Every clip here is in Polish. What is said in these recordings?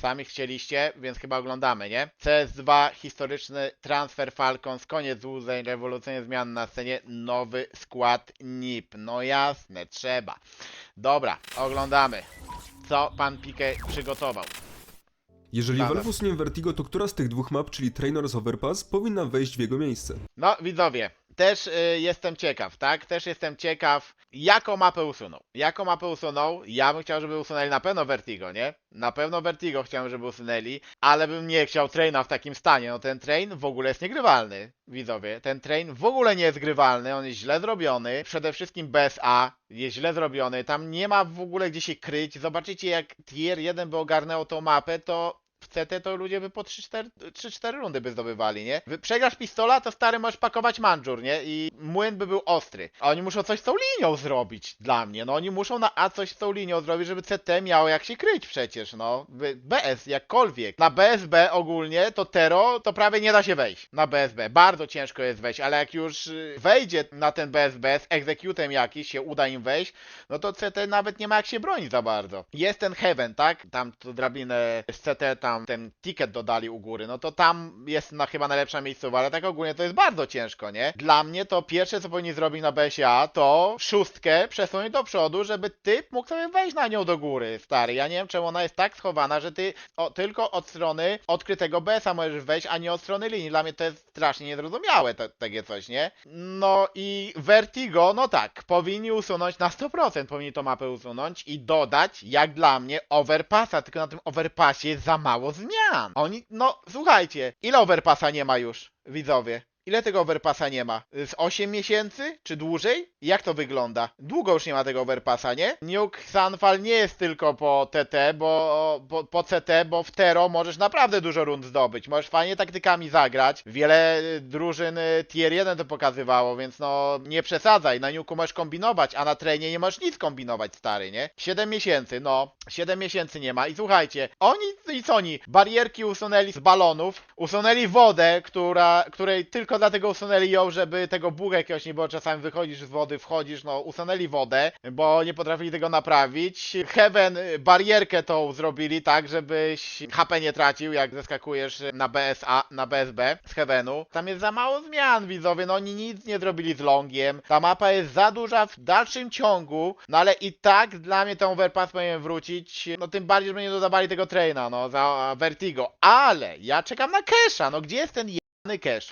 Sami chcieliście, więc chyba oglądamy, nie? CS2, historyczny transfer Falcons, koniec złudzeń, rewolucyjne zmiany na scenie, nowy skład NIP. No jasne, trzeba. Dobra, oglądamy. Co pan Pique przygotował? Jeżeli Dobra. Valve usunie Vertigo, to która z tych dwóch map, czyli Trainers Overpass, powinna wejść w jego miejsce? No, widzowie, też y, jestem ciekaw, tak? Też jestem ciekaw, jaką mapę usunął. Jaką mapę usunął? Ja bym chciał, żeby usunęli na pewno Vertigo, nie? Na pewno Vertigo chciałem, żeby usunęli, ale bym nie chciał traina w takim stanie. No ten train w ogóle jest niegrywalny, widzowie. Ten train w ogóle nie jest grywalny, on jest źle zrobiony. Przede wszystkim bez A jest źle zrobiony. Tam nie ma w ogóle gdzie się kryć. Zobaczycie, jak tier 1 by ogarnęło tą mapę, to w CT to ludzie by po 3-4 rundy by zdobywali, nie? Przegrasz pistola, to stary możesz pakować manżur, nie? I młyn by był ostry. A oni muszą coś z tą linią zrobić dla mnie. No oni muszą na A coś z tą linią zrobić, żeby CT miało jak się kryć przecież, no. BS, jakkolwiek. Na BSB ogólnie to Tero to prawie nie da się wejść. Na BSB. Bardzo ciężko jest wejść, ale jak już y, wejdzie na ten BSB z egzekutem jakiś, się uda im wejść, no to CT nawet nie ma jak się bronić za bardzo. Jest ten Heaven, tak? Tam to drabinę z CT, tam ten ticket dodali u góry, no to tam jest na chyba najlepsza miejscowa, ale tak ogólnie to jest bardzo ciężko, nie? Dla mnie to pierwsze co powinni zrobić na BSA to szóstkę przesunąć do przodu, żeby typ mógł sobie wejść na nią do góry, stary. Ja nie wiem czemu ona jest tak schowana, że ty o, tylko od strony odkrytego BS-a możesz wejść, a nie od strony linii. Dla mnie to jest strasznie niezrozumiałe te, takie coś, nie? No i Vertigo, no tak, powinni usunąć na 100%, powinni tą mapę usunąć i dodać, jak dla mnie, overpassa, tylko na tym overpassie jest za mało zmian. Oni, no słuchajcie, ile overpassa nie ma już, widzowie? Ile tego overpassa nie ma? Z 8 miesięcy? Czy dłużej? Jak to wygląda? Długo już nie ma tego overpassa, nie? Nuke Sunfall nie jest tylko po TT, bo po, po CT, bo w Tero możesz naprawdę dużo rund zdobyć. Możesz fajnie taktykami zagrać. Wiele drużyn y, tier 1 to pokazywało, więc no nie przesadzaj. Na Nuku możesz kombinować, a na trenie nie możesz nic kombinować, stary, nie? 7 miesięcy, no. 7 miesięcy nie ma. I słuchajcie, oni i co oni? Barierki usunęli z balonów, usunęli wodę, która, której tylko dlatego usunęli ją, żeby tego buga jakiegoś nie było. Czasami wychodzisz z wody, wchodzisz, no usunęli wodę, bo nie potrafili tego naprawić. Heaven y, barierkę tą zrobili tak, żebyś HP nie tracił, jak zeskakujesz na BSA, na BSB z Heavenu. Tam jest za mało zmian, widzowie, no oni nic nie zrobili z Longiem. Ta mapa jest za duża w dalszym ciągu, no ale i tak dla mnie ten overpass powinien wrócić, no tym bardziej, że nie dodawali tego traina, no, za Vertigo. Ale ja czekam na Kesha, no gdzie jest ten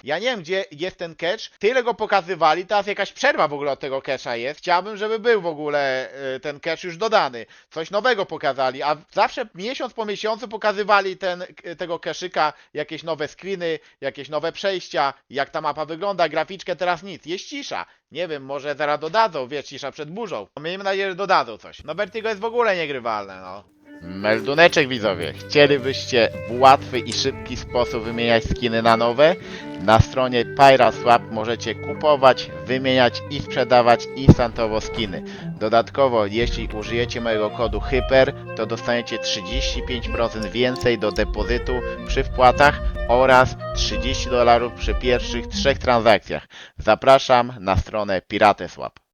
Ja nie wiem, gdzie jest ten cache, tyle go pokazywali, teraz jakaś przerwa w ogóle od tego cache'a jest. Chciałbym, żeby był w ogóle y, ten cache już dodany. Coś nowego pokazali, a zawsze miesiąc po miesiącu pokazywali ten, y, tego cache'yka, jakieś nowe screeny, jakieś nowe przejścia, jak ta mapa wygląda, graficzkę, teraz nic, jest cisza. Nie wiem, może zaraz dodadzą, wiesz, cisza przed burzą. Miejmy nadzieję, że dodadzą coś. No Vertigo jest w ogóle niegrywalne, no. Melduneczek widzowie, chcielibyście w łatwy i szybki sposób wymieniać skiny na nowe? Na stronie PyraSwap możecie kupować, wymieniać i sprzedawać instantowo skiny. Dodatkowo, jeśli użyjecie mojego kodu HYPER, to dostaniecie 35% więcej do depozytu przy wpłatach oraz 30 dolarów przy pierwszych trzech transakcjach. Zapraszam na stronę PirateSwap.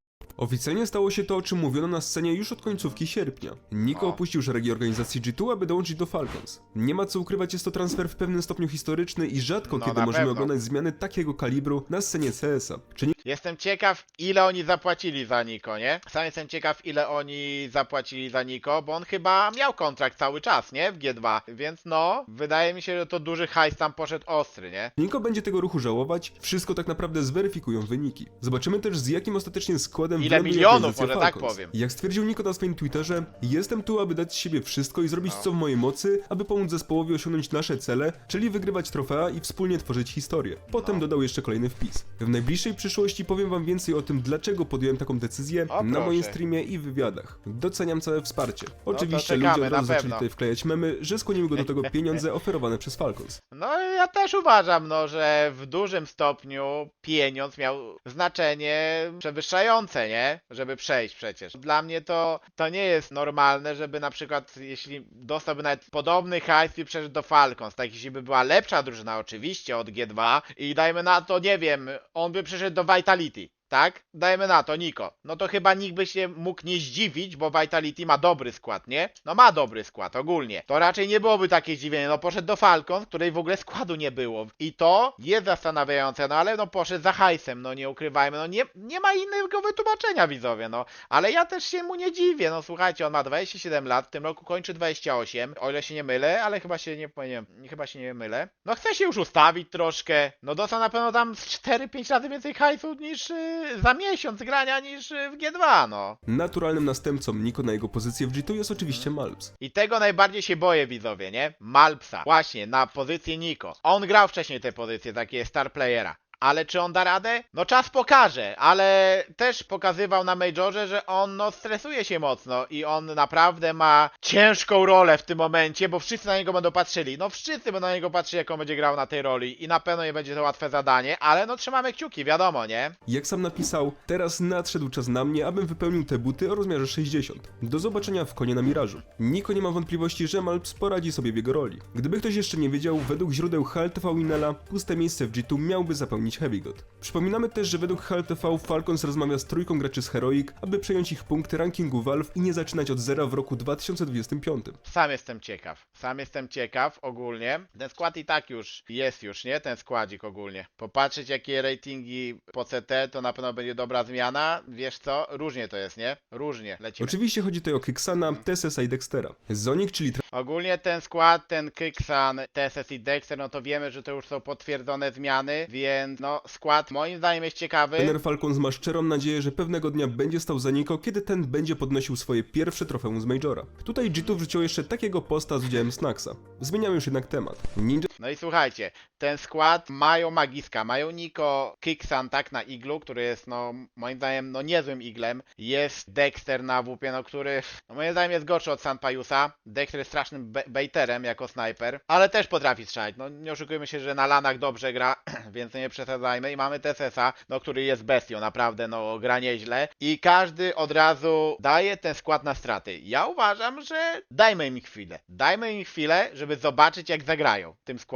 Oficjalnie stało się to, o czym mówiono na scenie już od końcówki sierpnia. Niko O. opuścił szeregi organizacji G2, aby dołączyć do Falcons. Nie ma co ukrywać, jest to transfer w pewnym stopniu historyczny i rzadko No, kiedy na możemy pewno. oglądać zmiany takiego kalibru na scenie CS-a. Czy nie Jestem ciekaw, ile oni zapłacili za Niko, nie? Sam jestem ciekaw, ile oni zapłacili za Niko, bo on chyba miał kontrakt cały czas, nie? W G2, więc no, wydaje mi się, że to duży hajs tam poszedł ostry, nie? Niko będzie tego ruchu żałować? Wszystko tak naprawdę zweryfikują wyniki. Zobaczymy też z jakim ostatecznie składem Ile wyląduje milionów, organizacja może tak Falcons. powiem. Jak stwierdził Niko na swoim Twitterze, jestem tu, aby dać z siebie wszystko i zrobić No. co w mojej mocy, aby pomóc zespołowi osiągnąć nasze cele, czyli wygrywać trofea i wspólnie tworzyć historię. Potem No. dodał jeszcze kolejny wpis. W najbliższej przyszłości powiem wam więcej o tym, dlaczego podjąłem taką decyzję O, na moim streamie i wywiadach. Doceniam całe wsparcie. Oczywiście czekamy, ludzie od na razu zaczęli pewno. tutaj wklejać memy, że skłoniły go do tego pieniądze oferowane przez Falcons. No ja też uważam, no, że w dużym stopniu pieniądz miał znaczenie przewyższające, nie? Żeby przejść przecież. Dla mnie to, to nie jest normalne, żeby na przykład, jeśli dostałby nawet podobny hajs i przeszedł do Falcons, tak jeśli by była lepsza drużyna oczywiście od G2 i dajmy na to, nie wiem, on by przeszedł do Vitality. Tak? Dajmy na to, Niko. No to chyba nikt by się mógł nie zdziwić, bo Vitality ma dobry skład, nie? No ma dobry skład, ogólnie. To raczej nie byłoby takie zdziwienie. No poszedł do Falcon, której w ogóle składu nie było. I to jest zastanawiające, no ale no poszedł za hajsem, no nie ukrywajmy, no nie, nie ma innego wytłumaczenia, widzowie, no. Ale ja też się mu nie dziwię, no słuchajcie, on ma 27 lat, w tym roku kończy 28, o ile się nie mylę, ale chyba się nie, nie chyba się nie mylę. No chce się już ustawić troszkę, no dostał na pewno tam z 4-5 razy więcej hajsu niż yy, za miesiąc grania niż yy, w G2, no. Naturalnym następcą Niko na jego pozycję w G2 jest oczywiście Malps. I tego najbardziej się boję, widzowie, nie? Malpsa. Właśnie, na pozycję Niko. On grał wcześniej tę pozycję, takie star playera. Ale czy on da radę? No czas pokaże, ale też pokazywał na Majorze, że on no stresuje się mocno i on naprawdę ma ciężką rolę w tym momencie, bo wszyscy na niego będą patrzyli. No wszyscy będą na niego patrzyli, jak on będzie grał na tej roli i na pewno nie będzie to łatwe zadanie, ale no trzymamy kciuki, wiadomo, nie? Jak sam napisał, teraz nadszedł czas na mnie, abym wypełnił te buty o rozmiarze 60. Do zobaczenia w konie na mirażu. Niko nie ma wątpliwości, że Malps poradzi sobie w jego roli. Gdyby ktoś jeszcze nie wiedział, według źródeł HLTV Inela, puste miejsce w G2 miałby zapełnić God. Przypominamy też, że według HLTV Falcons rozmawia z trójką graczy z Heroic, aby przejąć ich punkty rankingu Valve i nie zaczynać od zera w roku 2025. Sam jestem ciekaw. Sam jestem ciekaw ogólnie. Ten skład i tak już jest już, nie? Ten składzik ogólnie. Popatrzeć jakie ratingi po CT, to na pewno będzie dobra zmiana. Wiesz co? Różnie to jest, nie? Różnie. Lecimy. Oczywiście chodzi tutaj o Kiksana, Tessesa i Dextera. Zonik, czyli Ogólnie ten skład, ten Kyksan, TSS i Dexter, no to wiemy, że to już są potwierdzone zmiany, więc no skład moim zdaniem jest ciekawy. trener Falcons ma szczerą nadzieję, że pewnego dnia będzie stał za Niko, kiedy ten będzie podnosił swoje pierwsze trofeum z Majora. Tutaj G2 wrzuciło jeszcze takiego posta z udziałem Snacksa. Zmieniam już jednak temat. Ninja No i słuchajcie, ten skład mają Magiska, mają Niko Kiksan, tak, na iglu, który jest, no, moim zdaniem, no, niezłym iglem. Jest Dexter na WP, no, który, no, moim zdaniem jest gorszy od Sanpayusa. Dexter jest strasznym baiterem jako snajper, ale też potrafi strzelać. No, nie oszukujmy się, że na lanach dobrze gra, więc nie przesadzajmy. I mamy TSS-a, no, który jest bestią, naprawdę, no, gra nieźle. I każdy od razu daje ten skład na straty. Ja uważam, że dajmy im chwilę. Dajmy im chwilę, żeby zobaczyć, jak zagrają tym składem.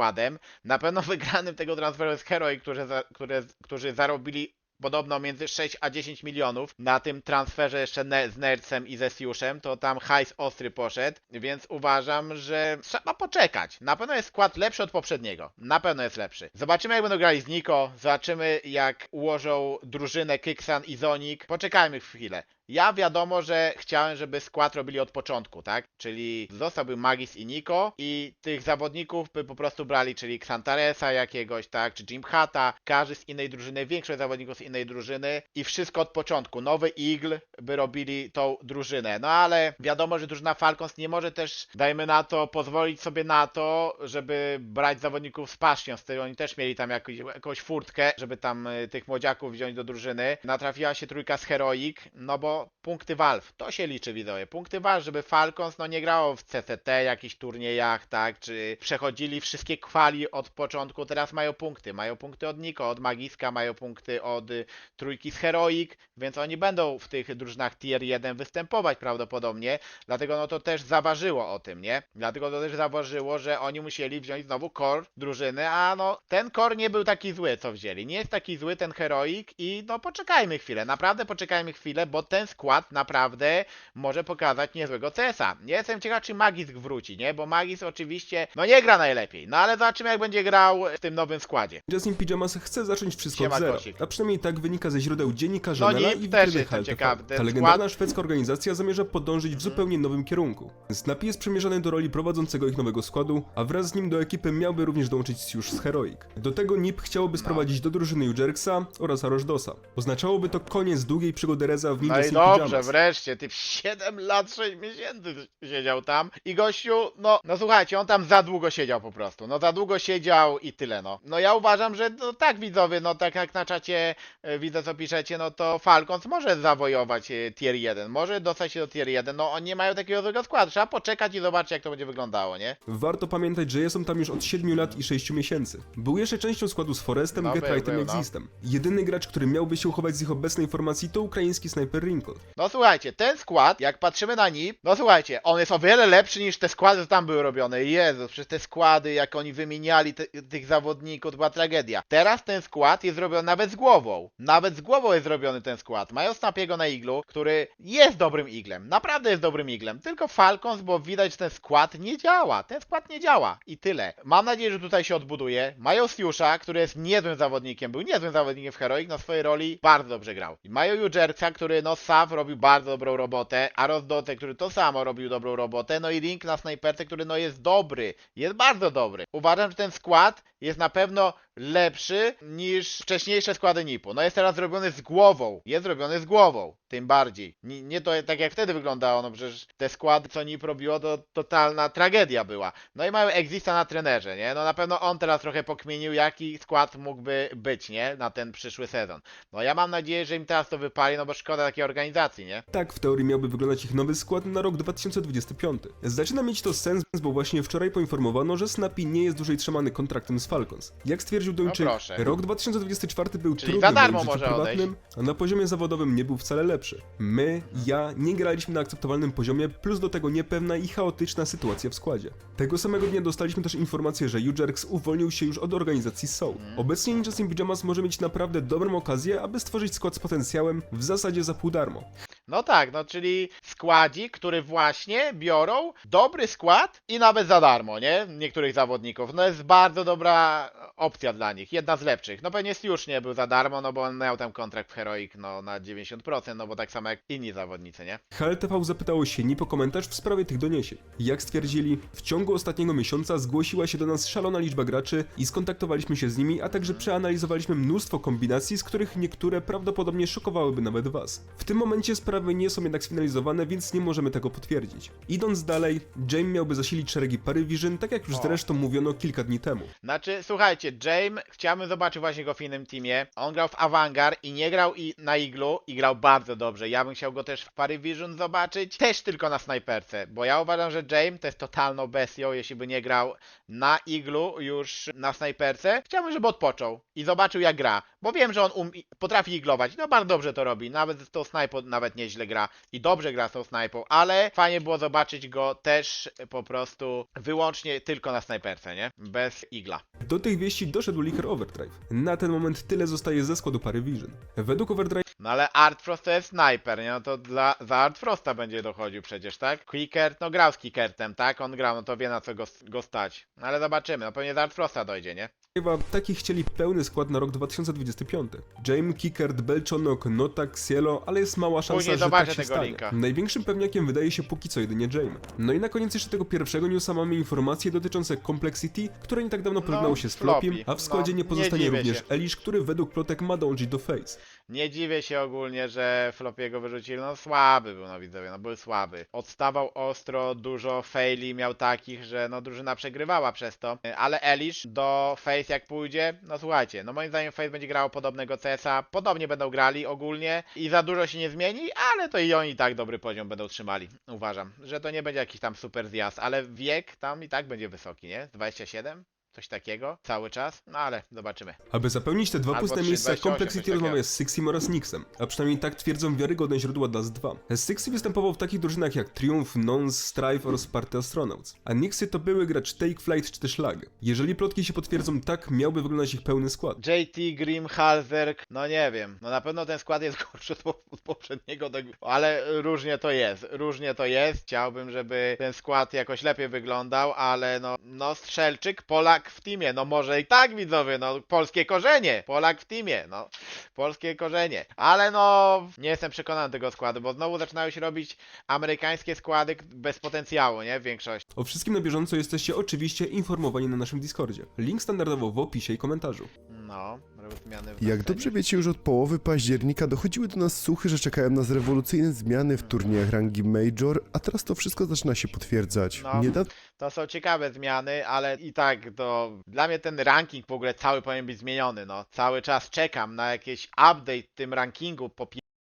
Na pewno wygranym tego transferu jest Heroi, którzy, za, które, którzy zarobili podobno między 6 a 10 milionów na tym transferze jeszcze z Nercem i ze Siuszem, to tam hajs ostry poszedł, więc uważam, że trzeba poczekać. Na pewno jest skład lepszy od poprzedniego. Na pewno jest lepszy. Zobaczymy jak będą grali z Niko, zobaczymy jak ułożą drużynę Kyksan i Zonik. Poczekajmy chwilę. Ja wiadomo, że chciałem, żeby skład robili od początku, tak? Czyli zostałby Magis i Niko i tych zawodników by po prostu brali, czyli Xantaresa jakiegoś, tak? Czy Jim Hata, każdy z innej drużyny, większość zawodników z innej drużyny i wszystko od początku. Nowy Eagle by robili tą drużynę. No ale wiadomo, że drużyna Falcons nie może też, dajmy na to, pozwolić sobie na to, żeby brać zawodników z Passion, z której oni też mieli tam jakąś, jakąś furtkę, żeby tam y, tych młodziaków wziąć do drużyny. Natrafiła się trójka z Heroic, no bo punkty Valve, to się liczy widzowie. Punkty Valve, żeby Falcons no nie grało w CCT, jakichś turniejach, tak, czy przechodzili wszystkie kwali od początku, teraz mają punkty. Mają punkty od Niko, od Magiska, mają punkty od y, trójki z Heroic, więc oni będą w tych drużynach tier 1 występować prawdopodobnie, dlatego no to też zaważyło o tym, nie? Dlatego to też zaważyło, że oni musieli wziąć znowu core drużyny, a no ten core nie był taki zły, co wzięli. Nie jest taki zły ten Heroic i no poczekajmy chwilę, naprawdę poczekajmy chwilę, bo ten skład naprawdę może pokazać niezłego CS-a. Nie jestem ciekaw, czy Magisk wróci, nie? Bo Magis oczywiście, no nie gra najlepiej, no ale zobaczymy jak będzie grał w tym nowym składzie. Justin Pyjamas chce zacząć wszystko Siema, od zera. Kosik. A przynajmniej tak wynika ze źródeł dziennikarza No Nela NIP i też wtedy jestem HLTV. ciekawy, ten Ta legendarna szwedzka organizacja zamierza podążyć w zupełnie nowym kierunku. Snappy jest przemierzany do roli prowadzącego ich nowego składu, a wraz z nim do ekipy miałby również dołączyć już z Heroic. Do tego NIP chciałoby sprowadzić do drużyny Ujerksa oraz Arosdosa. Oznaczałoby to koniec długiej przygody Reza w No i Sin dobrze, wreszcie, ty 7 lat, 6 miesięcy siedział tam i gościu, no, no słuchajcie, on tam za długo siedział po prostu, no za długo siedział i tyle, no. No ja uważam, że no tak widzowie, no tak jak na czacie e, widzę co piszecie, no to Falcons może zawojować e, tier 1, może dostać się do tier 1, no oni nie mają takiego złego składu, trzeba poczekać i zobaczyć jak to będzie wyglądało, nie? Warto pamiętać, że są tam już od 7 lat i 6 miesięcy. Był jeszcze częścią składu z Forestem, No, był, Getrightem i był, no. Existem. Jedyny gracz, który miałby się uchować z ich obecnej formacji to ukraiński snajper Rinko. No słuchajcie, ten skład, jak patrzymy na NIP, no słuchajcie, on jest o wiele lepszy niż te składy, co tam były robione. Jezus, przez te składy, jak oni wymieniali te, tych zawodników, to była tragedia. Teraz ten skład jest zrobiony nawet z głową. Nawet z głową jest zrobiony ten skład. Mają Snapiego na iglu, który jest dobrym iglem. Naprawdę jest dobrym iglem. Tylko Falcons, bo widać, że ten skład nie działa. Ten skład nie działa. I tyle. Mam nadzieję, że tutaj się odbuduje. Mają Siusza, który jest niezłym zawodnikiem. Był niezłym zawodnikiem w Heroic, na swojej roli bardzo dobrze grał. I mają Jujerka, który no Robił bardzo dobrą robotę, a Rozdote, który to samo robił dobrą robotę, no i Link na snajperce, który no jest dobry, jest bardzo dobry. Uważam, że ten skład jest na pewno lepszy niż wcześniejsze składy NIP-u. No jest teraz zrobiony z głową, jest zrobiony z głową, tym bardziej. Nie, nie to tak jak wtedy wyglądało, no przecież te składy, co NIP robiło, to totalna tragedia była. No i mają Exista na trenerze, nie? No na pewno on teraz trochę pokmienił, jaki skład mógłby być, nie? Na ten przyszły sezon. No ja mam nadzieję, że im teraz to wypali, no bo szkoda takiej organizacji, nie? Tak w teorii miałby wyglądać ich nowy skład na rok 2025. Zaczyna mieć to sens, bo właśnie wczoraj poinformowano, że Snappy nie jest dłużej trzymany kontraktem z Falcons. Jak stwierdził Duńczyk, No proszę. rok 2024 był Czyli trudny za w darmo moim życiu może prywatnym, a na poziomie zawodowym nie był wcale lepszy. My, ja, nie graliśmy na akceptowalnym poziomie, plus do tego niepewna i chaotyczna sytuacja w składzie. Tego samego dnia dostaliśmy też informację, że Ujerks uwolnił się już od organizacji Soul. Obecnie Ninja Team Pyjamas może mieć naprawdę dobrą okazję, aby stworzyć skład z potencjałem w zasadzie za pół darmo. No tak, no czyli składzik, który właśnie biorą dobry skład i nawet za darmo, nie? Niektórych zawodników. No jest bardzo dobra opcja dla nich, jedna z lepszych. No pewnie już nie był za darmo, no bo on miał tam kontrakt w Heroic no na 90%, no bo tak samo jak inni zawodnicy, nie? HLTV zapytało się nie po komentarz w sprawie tych doniesień. Jak stwierdzili, w ciągu ostatniego miesiąca zgłosiła się do nas szalona liczba graczy i skontaktowaliśmy się z nimi, a także przeanalizowaliśmy mnóstwo kombinacji, z których niektóre prawdopodobnie szokowałyby nawet was. W tym momencie sprawy nie są jednak sfinalizowane, więc nie możemy tego potwierdzić. Idąc dalej, James miałby zasilić szeregi Pary Vision, tak jak już zresztą mówiono kilka dni temu. Znaczy, słuchajcie, James, chciałbym zobaczyć właśnie go w innym teamie. On grał w Avangard i nie grał i na Iglu i grał bardzo dobrze. Ja bym chciał go też w Parivision zobaczyć, też tylko na snajperce, bo ja uważam, że James to jest totalną bestią, jeśli by nie grał na Iglu już na snajperce. Chciałbym, żeby odpoczął i zobaczył jak gra, bo wiem, że on um potrafi iglować, no bardzo dobrze to robi, nawet z tą snajpą nawet nieźle gra i dobrze gra z tą snajpą, ale fajnie było zobaczyć go też po prostu wyłącznie tylko na snajperce, nie? Bez igla. Do tych wieści doszedł Licker Overdrive. Na ten moment tyle zostaje ze składu Pary Vision. Według Overdrive No ale Art Frost to jest snajper, nie? No to dla, za Art Frosta będzie dochodził przecież, tak? Kickert, no grał z Kickertem, tak? On grał, no to wie na co go, go stać. No ale zobaczymy, no pewnie za Art Frosta dojdzie, nie? Chyba taki chcieli pełny skład na rok 2025. James, Kickert, Belczonok, Notak, Cielo, ale jest mała szansa, Później że zobaczę tak się tego stanie. linka. Największym pewniakiem wydaje się póki co jedynie James. No i na koniec jeszcze tego pierwszego newsa mamy informacje dotyczące Complexity, które nie tak dawno porównało się z Floppy. Flopim, a w składzie No, nie nie pozostanie dziwię również się. Elish, który według plotek ma dążyć do Face. Nie dziwię się ogólnie, że Flopiego wyrzucili, no słaby był, no widzowie, no był słaby. Odstawał ostro, dużo faili miał takich, że no drużyna przegrywała przez to. Ale Elish do Face jak pójdzie, no słuchajcie, no moim zdaniem Face będzie grało podobnego CS-a, podobnie będą grali ogólnie i za dużo się nie zmieni, ale to i oni tak dobry poziom będą trzymali. Uważam, że to nie będzie jakiś tam super zjazd, ale wiek tam i tak będzie wysoki, nie? 27? Coś takiego cały czas, no ale zobaczymy. Aby zapełnić te dwa Albo puste 3,28, miejsca, coś Complexity takiego. rozmawia z Sixim oraz Nixem, a przynajmniej tak twierdzą wiarygodne źródła Dust 2. Sixi występował w takich drużynach jak Triumph, Nons, Strive oraz Sparta Astronauts, a Nixy to były gracz Take Flight czy też Lag. Jeżeli plotki się potwierdzą, tak miałby wyglądać ich pełny skład. JT, Grim, Halzerk, no nie wiem. No na pewno ten skład jest gorszy od, od poprzedniego, ale różnie to jest. Różnie to jest. Chciałbym, żeby ten skład jakoś lepiej wyglądał, ale no, no Strzelczyk, Polak w teamie. No może i tak widzowie, no polskie korzenie. Polak w teamie, no polskie korzenie. Ale no nie jestem przekonany tego składu, bo znowu zaczynają się robić amerykańskie składy bez potencjału, nie? W większości. O wszystkim na bieżąco jesteście oczywiście informowani na naszym Discordzie. Link standardowo w opisie i komentarzu. No, zmiany Jak dobrze wiecie, już od połowy października dochodziły do nas słuchy, że czekają nas rewolucyjne zmiany w turniejach rangi Major, a teraz to wszystko zaczyna się potwierdzać. No. Niedawno To są ciekawe zmiany, ale i tak to dla mnie ten ranking w ogóle cały powinien być zmieniony, no. Cały czas czekam na jakiś update w tym rankingu po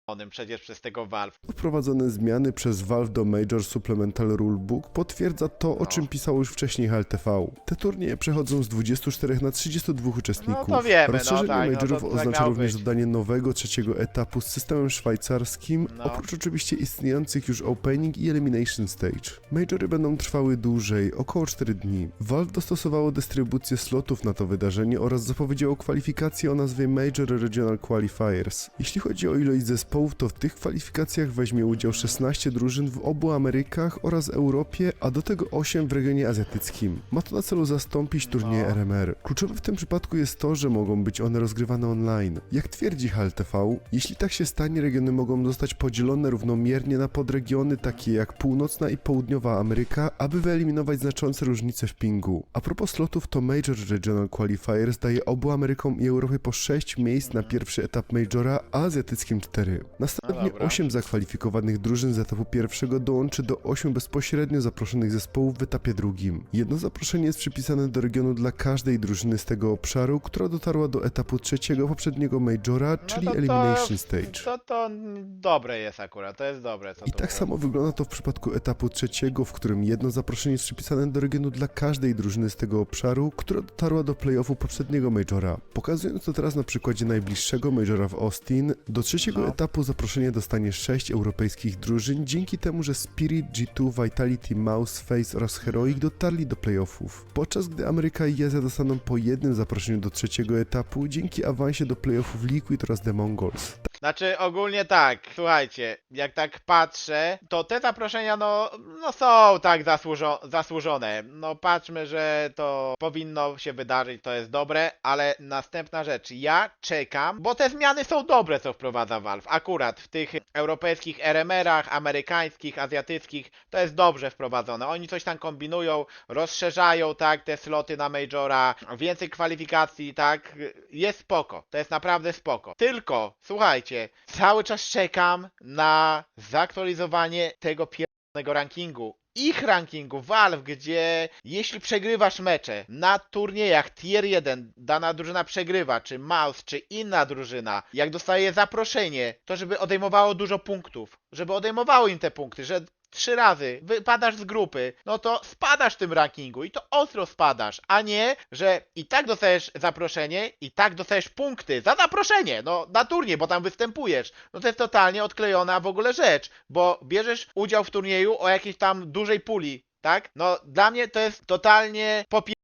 onym przecież przez tego Valve. Wprowadzone zmiany przez Valve do Major Supplemental Rulebook potwierdza to, o No. czym pisało już wcześniej HLTV. Te turnieje przechodzą z 24 na 32 uczestników. No to wiemy, no Rozszerzenie tak, no to Majorów tak oznacza miało również być. dodanie nowego, trzeciego etapu z systemem szwajcarskim, No. oprócz oczywiście istniejących już Opening i Elimination Stage. Majory będą trwały dłużej, około 4 dni. Valve dostosowało dystrybucję slotów na to wydarzenie oraz zapowiedziało kwalifikacje o nazwie Major Regional Qualifiers. Jeśli chodzi o ilość zespołów, to w tych kwalifikacjach weźmie udział 16 drużyn w obu Amerykach oraz Europie, a do tego 8 w regionie azjatyckim. Ma to na celu zastąpić turnieje No. RMR. Kluczowe w tym przypadku jest to, że mogą być one rozgrywane online. Jak twierdzi HLTV, jeśli tak się stanie, regiony mogą zostać podzielone równomiernie na podregiony takie jak północna i południowa Ameryka, aby wyeliminować znaczące różnice w pingu. A propos slotów, to Major Regional Qualifiers daje obu Amerykom i Europie po 6 miejsc na pierwszy etap Majora, a azjatyckim 4. Następnie No dobra. 8 zakwalifikowanych drużyn z etapu pierwszego dołączy do 8 bezpośrednio zaproszonych zespołów w etapie drugim. Jedno zaproszenie jest przypisane do regionu dla każdej drużyny z tego obszaru, która dotarła do etapu trzeciego poprzedniego Majora, czyli no to, Elimination to, Stage. To, to dobre jest akurat, to jest dobre. I tak samo wygląda to w przypadku etapu trzeciego, w którym jedno zaproszenie jest przypisane do regionu dla każdej drużyny z tego obszaru, która dotarła do playoffu poprzedniego Majora. Pokazując to teraz na przykładzie najbliższego Majora w Austin, do trzeciego No. etapu zaproszenie dostanie 6 europejskich drużyn, dzięki temu, że Spirit, G2, Vitality, Mouse, Face oraz Heroic dotarli do playoffów. Podczas gdy Ameryka i Azja dostaną po jednym zaproszeniu do trzeciego etapu, dzięki awansie do playoffów Liquid oraz The Mongols. Znaczy ogólnie tak, słuchajcie, jak tak patrzę, to te zaproszenia no, no są tak zasłużo zasłużone. No patrzmy, że to powinno się wydarzyć, to jest dobre, ale następna rzecz, ja czekam, bo te zmiany są dobre, co wprowadza Valve. Akurat w tych europejskich RMR-ach, amerykańskich, azjatyckich, to jest dobrze wprowadzone. Oni coś tam kombinują, rozszerzają tak te sloty na Majora, więcej kwalifikacji, tak, jest spoko, to jest naprawdę spoko. Tylko, słuchajcie, cały czas czekam na zaktualizowanie tego pierwszego rankingu. Ich rankingu Valve, gdzie jeśli przegrywasz mecze na turniejach tier 1, dana drużyna przegrywa, czy Mouse, czy inna drużyna, jak dostaje zaproszenie, to żeby odejmowało dużo punktów, żeby odejmowało im te punkty, że trzy razy wypadasz z grupy, no to spadasz w tym rankingu i to ostro spadasz, a nie, że i tak dostajesz zaproszenie, i tak dostajesz punkty za zaproszenie, no na turniej, bo tam występujesz. No to jest totalnie odklejona w ogóle rzecz, bo bierzesz udział w turnieju o jakiejś tam dużej puli, tak? No dla mnie to jest totalnie popie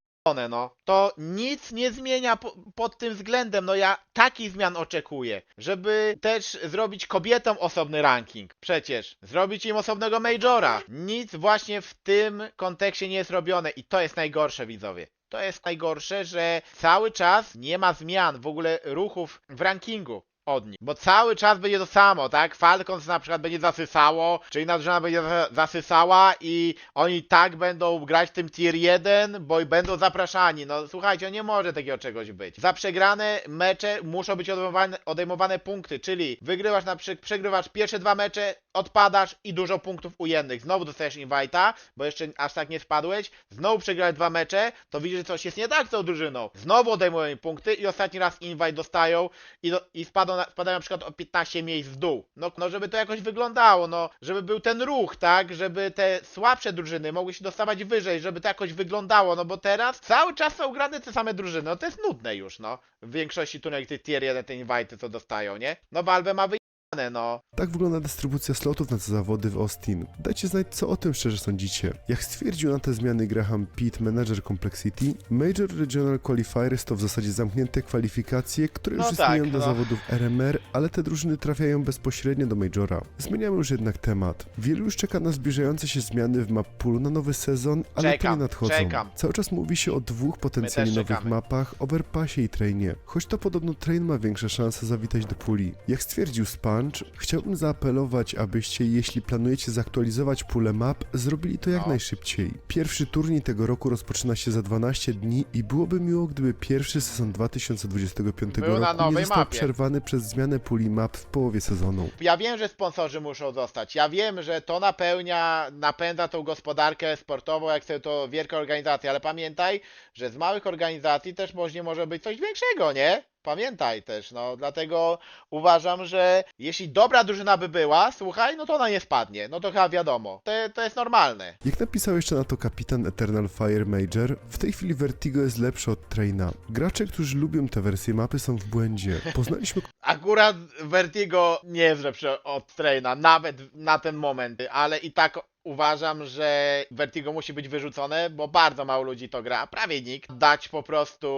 no. To nic nie zmienia po, pod tym względem. No ja takich zmian oczekuję. Żeby też zrobić kobietom osobny ranking. Przecież. Zrobić im osobnego majora. Nic właśnie w tym kontekście nie jest robione. I to jest najgorsze, widzowie. To jest najgorsze, że cały czas nie ma zmian, w ogóle ruchów w rankingu od nich. Bo cały czas będzie to samo, tak? Falcons na przykład będzie zasysało, czy inna drużyna będzie za- zasysała i oni tak będą grać w tym tier 1, bo będą zapraszani. No słuchajcie, nie może takiego czegoś być. Za przegrane mecze muszą być odejmowane, odejmowane punkty, czyli wygrywasz na przykład, przegrywasz pierwsze dwa mecze, odpadasz i dużo punktów ujemnych. Znowu dostajesz invite'a, bo jeszcze aż tak nie spadłeś. Znowu przegrałeś dwa mecze, to widzisz, że coś jest nie tak z tą drużyną. Znowu odejmują punkty i ostatni raz invite dostają i, do, i na, spadają na przykład o 15 miejsc w dół. No, no, żeby to jakoś wyglądało, no, żeby był ten ruch, tak, żeby te słabsze drużyny mogły się dostawać wyżej, żeby to jakoś wyglądało, no bo teraz cały czas są grane te same drużyny, no to jest nudne już, no. W większości turniejów tych tier 1 te invite co dostają, nie? No Valve ma wyjebane, no. Tak wygląda dystrybucja slotów na te zawody w Austin. Dajcie znać, co o tym szczerze sądzicie. Jak stwierdził na te zmiany Graham Pitt, manager Complexity, Major Regional Qualifiers to w zasadzie zamknięte kwalifikacje, które już No istnieją tak, do no. zawodów RMR, ale te drużyny trafiają bezpośrednio do Majora. Zmieniamy już jednak temat. Wielu już czeka na zbliżające się zmiany w map poolu na nowy sezon, ale to Czekam, nie nadchodzą. czekam. Cały czas mówi się o dwóch potencjalnie nowych czekamy. mapach, Overpassie i Trainie. Choć to podobno Train ma większe szanse zawitać do puli. Jak stwierdził Sponge, chciałbym zaapelować, abyście, jeśli planujecie zaktualizować pulę map, zrobili to jak No. najszybciej. Pierwszy turniej tego roku rozpoczyna się za 12 dni i byłoby miło, gdyby pierwszy sezon 2025 Był na roku nie nowej został mapie. przerwany przez zmianę puli map w połowie sezonu. Ja wiem, że sponsorzy muszą zostać. Ja wiem, że to napełnia, napędza tą gospodarkę sportową, jak są to wielkie organizacje, ale pamiętaj, że z małych organizacji też może może być coś większego, nie? Pamiętaj też, no dlatego uważam, że jeśli dobra drużyna by była, słuchaj, no to ona nie spadnie. No to chyba wiadomo. To, to jest normalne. Jak napisał jeszcze na to kapitan Eternal Fire Major, w tej chwili Vertigo jest lepsze od Traina. Gracze, którzy lubią tę wersję mapy są w błędzie. Poznaliśmy Akurat Vertigo nie jest lepszy od Traina, nawet na ten moment, ale i tak uważam, że Vertigo musi być wyrzucone, bo bardzo mało ludzi to gra, prawie nikt. Dać po prostu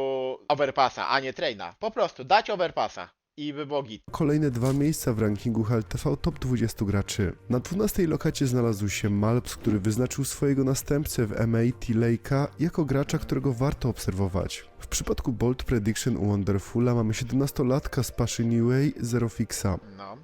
Overpassa, a nie Traina. Po prostu dać Overpassa i by było git. kolejne dwa miejsca w rankingu HLTV Top 20 graczy. Na 12 lokacie znalazł się Malps, który wyznaczył swojego następcę w MA T-Lake'a jako gracza, którego warto obserwować. W przypadku Bold Prediction u Wonderfula mamy 17-latka z Paszy New Way, Zero Fixa. No.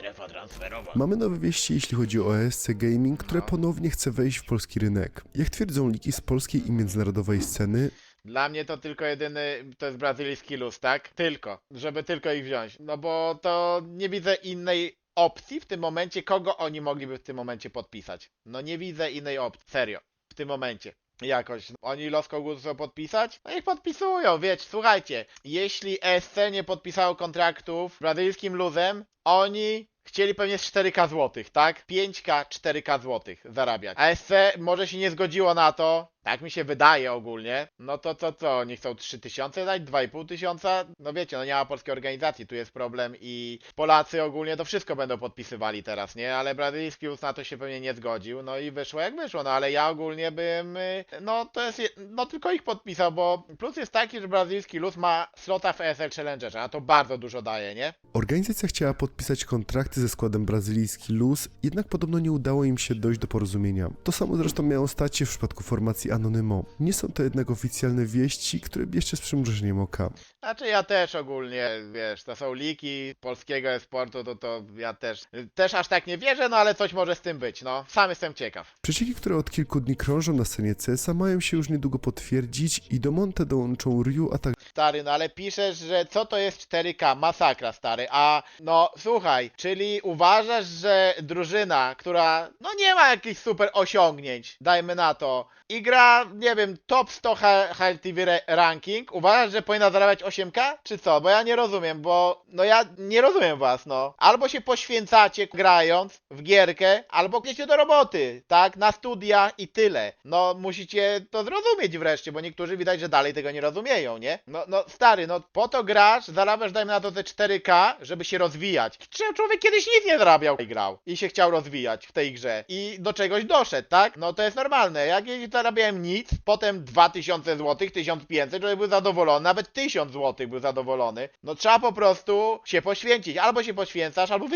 Strefa transferowa. Mamy nowe wieści, jeśli chodzi o ESC Gaming, które No. ponownie chce wejść w polski rynek. Jak twierdzą liki z polskiej i międzynarodowej sceny, Dla mnie to tylko jedyny, to jest brazylijski luz, tak? Tylko, żeby tylko ich wziąć. No bo to nie widzę innej opcji w tym momencie, kogo oni mogliby w tym momencie podpisać. No nie widzę innej opcji, serio, w tym momencie. Jakoś. Oni Los Kogut chcą podpisać? No niech podpisują, wiecie, słuchajcie. Jeśli ESC nie podpisało kontraktów z brazylijskim luzem, oni chcieli pewnie z 4K złotych, tak? 5K, 4K złotych zarabiać. A ESC może się nie zgodziło na to, tak mi się wydaje ogólnie. No to co, co, oni chcą 3000 dać, 2,5 tysiąca? No wiecie, no nie ma polskiej organizacji, tu jest problem i Polacy ogólnie to wszystko będą podpisywali teraz, nie? Ale brazylijski luz na to się pewnie nie zgodził, no i wyszło jak wyszło, no ale ja ogólnie bym, y, no to jest, je- no tylko ich podpisał, bo plus jest taki, że brazylijski luz ma slota w ESL Challengerze, a to bardzo dużo daje, nie? Organizacja chciała podpisać kontrakty ze składem brazylijski Luz, jednak podobno nie udało im się dojść do porozumienia. To samo zresztą miało stać się w przypadku formacji Anonymo. Nie są to jednak oficjalne wieści, które bierzcie z przymrużeniem oka. Znaczy ja też ogólnie, wiesz, to są liki polskiego e-sportu, to, to ja też, też aż tak nie wierzę, no ale coś może z tym być, no. Sam jestem ciekaw. Przecieki, które od kilku dni krążą na scenie CSa mają się już niedługo potwierdzić i do Monte dołączą Ryu, a także Stary, no ale piszesz, że co to jest 4K? Masakra, stary. A no słuchaj, czyli uważasz, że drużyna, która no nie ma jakichś super osiągnięć, dajmy na to, i gra, nie wiem, top 100 H- HLTV ranking, uważasz, że powinna zarabiać 8K? Czy co? Bo ja nie rozumiem, bo no ja nie rozumiem was, no. Albo się poświęcacie grając w gierkę, albo idziecie do roboty, tak? Na studia i tyle. No musicie to zrozumieć wreszcie, bo niektórzy widać, że dalej tego nie rozumieją, nie? No, no stary, no po to grasz, zarabiasz dajmy na to te 4K, żeby się rozwijać. Czy człowiek kiedyś nic nie zarabiał i grał i się chciał rozwijać w tej grze i do czegoś doszedł, tak? No to jest normalne. Jak zarabiałem nic, potem 2000 zł, 1500, żeby był zadowolony, nawet 1000 zł był zadowolony. No trzeba po prostu się poświęcić. Albo się poświęcasz, albo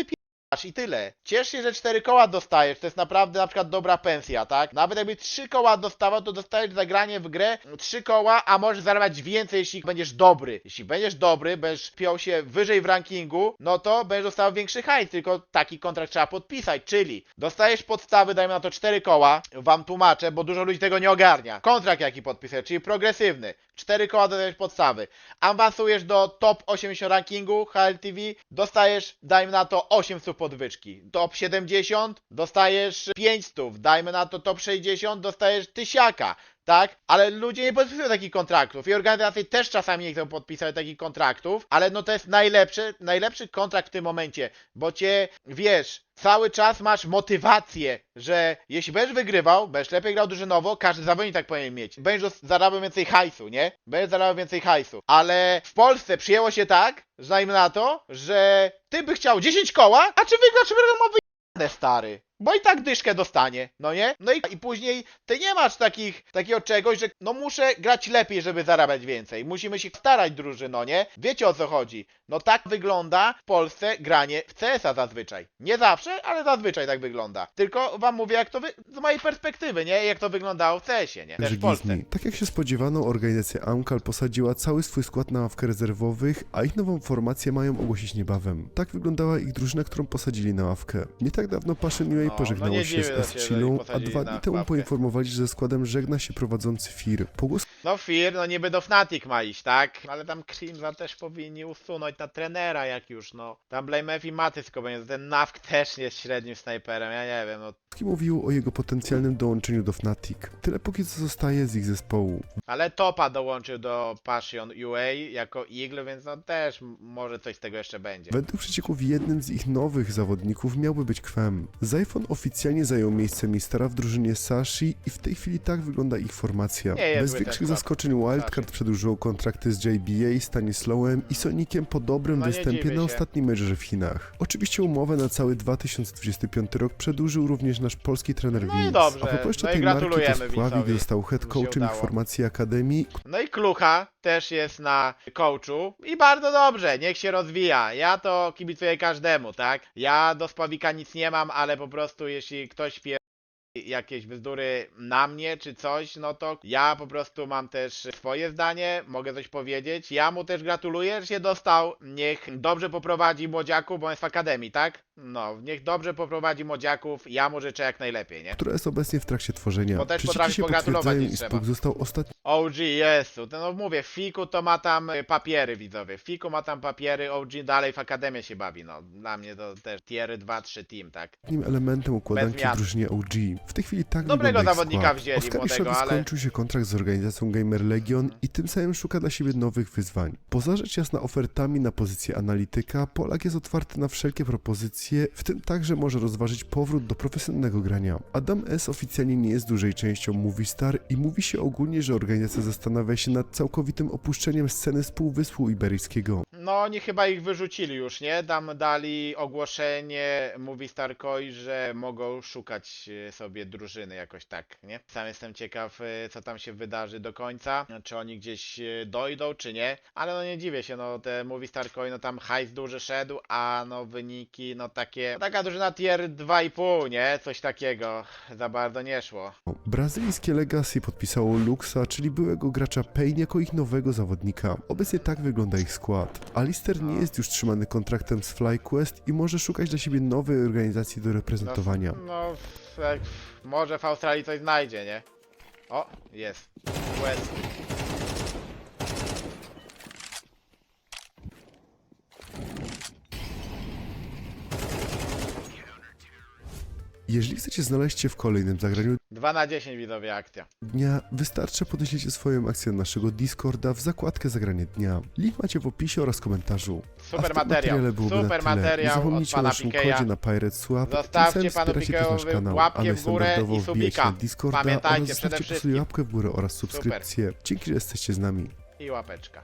i tyle. Ciesz się, że cztery koła dostajesz, to jest naprawdę na przykład dobra pensja, tak? Nawet jakby trzy koła dostawał, to dostajesz za granie w grę trzy koła, a możesz zarabiać więcej, jeśli będziesz dobry. Jeśli będziesz dobry, będziesz piął się wyżej w rankingu, no to będziesz dostawał większy hajs, tylko taki kontrakt trzeba podpisać, czyli dostajesz podstawy, dajmy na to cztery koła, wam tłumaczę, bo dużo ludzi tego nie ogarnia. Kontrakt jaki podpisujesz, czyli progresywny. Cztery koła dostajesz podstawy. Awansujesz do top 80 rankingu HLTV, dostajesz, dajmy na to 800 podwyżki. Top 70 dostajesz 500, dajmy na to top 60 dostajesz tysiaka. Tak, ale ludzie nie podpisują takich kontraktów i organizacje też czasami nie chcą podpisać takich kontraktów, ale no to jest najlepszy, najlepszy kontrakt w tym momencie, bo cię, wiesz, cały czas masz motywację, że jeśli będziesz wygrywał, będziesz lepiej grał drużynowo, każdy zawodnik tak powinien mieć. Będziesz zarabiał więcej hajsu, nie? Będziesz zarabiał więcej hajsu. Ale w Polsce przyjęło się tak, znajmy na to, że ty by chciał 10 koła, a czy wygrać ma wyjebane, stary. Bo i tak dyszkę dostanie, no nie? No i, i później ty nie masz takich, takiego czegoś, że no muszę grać lepiej, żeby zarabiać więcej. Musimy się starać drużyno, nie? Wiecie o co chodzi. No tak wygląda w Polsce granie w CS-a zazwyczaj. Nie zawsze, ale zazwyczaj tak wygląda. Tylko wam mówię jak to wy... z mojej perspektywy, nie? Jak to wyglądało w CS-ie, nie? Też w Polsce. Tak jak się spodziewano, organizacja Amkal posadziła cały swój skład na ławkę rezerwowych, a ich nową formację mają ogłosić niebawem. Tak wyglądała ich drużyna, którą posadzili na ławkę. Nie tak dawno Passion UA No, pożegnało no nie się z się, że ich a posadzili dwa na dni temu poinformowali, że ze składem żegna się prowadzący FIR. Pogłos No Fear, no niby do Fnatic ma iść, tak? Ale tam Crimson też powinni usunąć na trenera jak już, no. Tam Blame i Matysko będzie, ten Nawk też jest średnim snajperem, ja nie wiem, no. Mówił o jego potencjalnym dołączeniu do Fnatic. Tyle póki co zostaje z ich zespołu. Ale Topa dołączył do Passion UA jako Eagle, więc no też m- może coś z tego jeszcze będzie. Według przecieków jednym z ich nowych zawodników miałby być Kwem. Zyphon oficjalnie zajął miejsce mistera w drużynie Sashi i w tej chwili tak wygląda ich formacja. Nie Bez zły większych zaskoczeń Wildcard przedłużył kontrakty z JBA, Stanislawem i Sonikiem po dobrym No występie na ostatnim meczerze w Chinach. Oczywiście umowę na cały 2025 rok przedłużył również nasz polski trener No Vince. dobrze. A propos jeszcze No tej marki, to Spławik został head coachem ich udało. formacji Akademii, No i Klucha też jest na coachu i bardzo dobrze, niech się rozwija. Ja to kibicuję każdemu, tak? Ja do Spawika nic nie mam, ale po prostu jeśli ktoś pie jakieś bzdury na mnie czy coś, no to ja po prostu mam też swoje zdanie, mogę coś powiedzieć. Ja mu też gratuluję, że się dostał. Niech dobrze poprowadzi młodziaków, bo jest w akademii, tak? No, niech dobrze poprowadzi młodziaków. Ja mu życzę jak najlepiej, nie? która jest obecnie w trakcie tworzenia. Bo też potrafi się pogratulować, potwierdzają i trzeba. Został OG, Jezu, to no mówię, Fiku to ma tam y, papiery widzowie, Fiku ma tam papiery, OG dalej w Akademię się bawi, no dla mnie to też tiery 2-3 team, tak? elementem układanki w zmian. drużynie OG. W tej chwili tak Dobrego wygląda ich zawodnika skład. wzięli, Oskariszowi młodego, ale- skończył się kontrakt z organizacją Gamer Legion i tym samym szuka dla siebie nowych wyzwań. Poza rzecz jasna ofertami na pozycję analityka, Polak jest otwarty na wszelkie propozycje, w tym także może rozważyć powrót do profesjonalnego grania. Adam S. oficjalnie nie jest dużej częścią Movistar i mówi się ogólnie, że organizacja zastanawia się nad całkowitym opuszczeniem sceny z Półwyspu Iberyjskiego. No oni chyba ich wyrzucili już, nie? Tam dali ogłoszenie Movie Star Koi, że mogą szukać y, sobie drużyny jakoś tak, nie? Sam jestem ciekaw, y, co tam się wydarzy do końca, czy oni gdzieś y, dojdą, czy nie, ale no nie dziwię się, no te Movie Star Koi, no tam hajs duży szedł, a no wyniki, no takie, no taka drużyna tier 2,5, nie? Coś takiego, za bardzo nie szło. Brazylijskie Legacy podpisało Luxa, czyli byłego gracza Pain jako ich nowego zawodnika. Obecnie tak wygląda ich skład. Alistair nie jest już trzymany kontraktem z FlyQuest i może szukać dla siebie nowej organizacji do reprezentowania. No, no może w Australii coś znajdzie, nie? O, jest. West. Jeżeli chcecie znaleźć się w kolejnym zagraniu 2 na 10 widzowie akcja. dnia, wystarczy podeślijcie swoją akcję na naszego Discorda w zakładkę Zagranie Dnia. Link macie w opisie oraz komentarzu. A w Super tym materiał. materiale byłoby na Super tyle. Nie materiał od zapomnijcie o pana naszym Pikeja. kodzie na Pirate Swap. Tym Zostawcie samym panu wspieracie też nasz Pikejowi kanał, łapkę w górę standardowo i wbijajcie subika. na Discorda Pamiętajcie oraz przede zostawcie po sobie wszystkim. łapkę w górę oraz subskrypcję. Dzięki, że jesteście z nami. I łapeczka.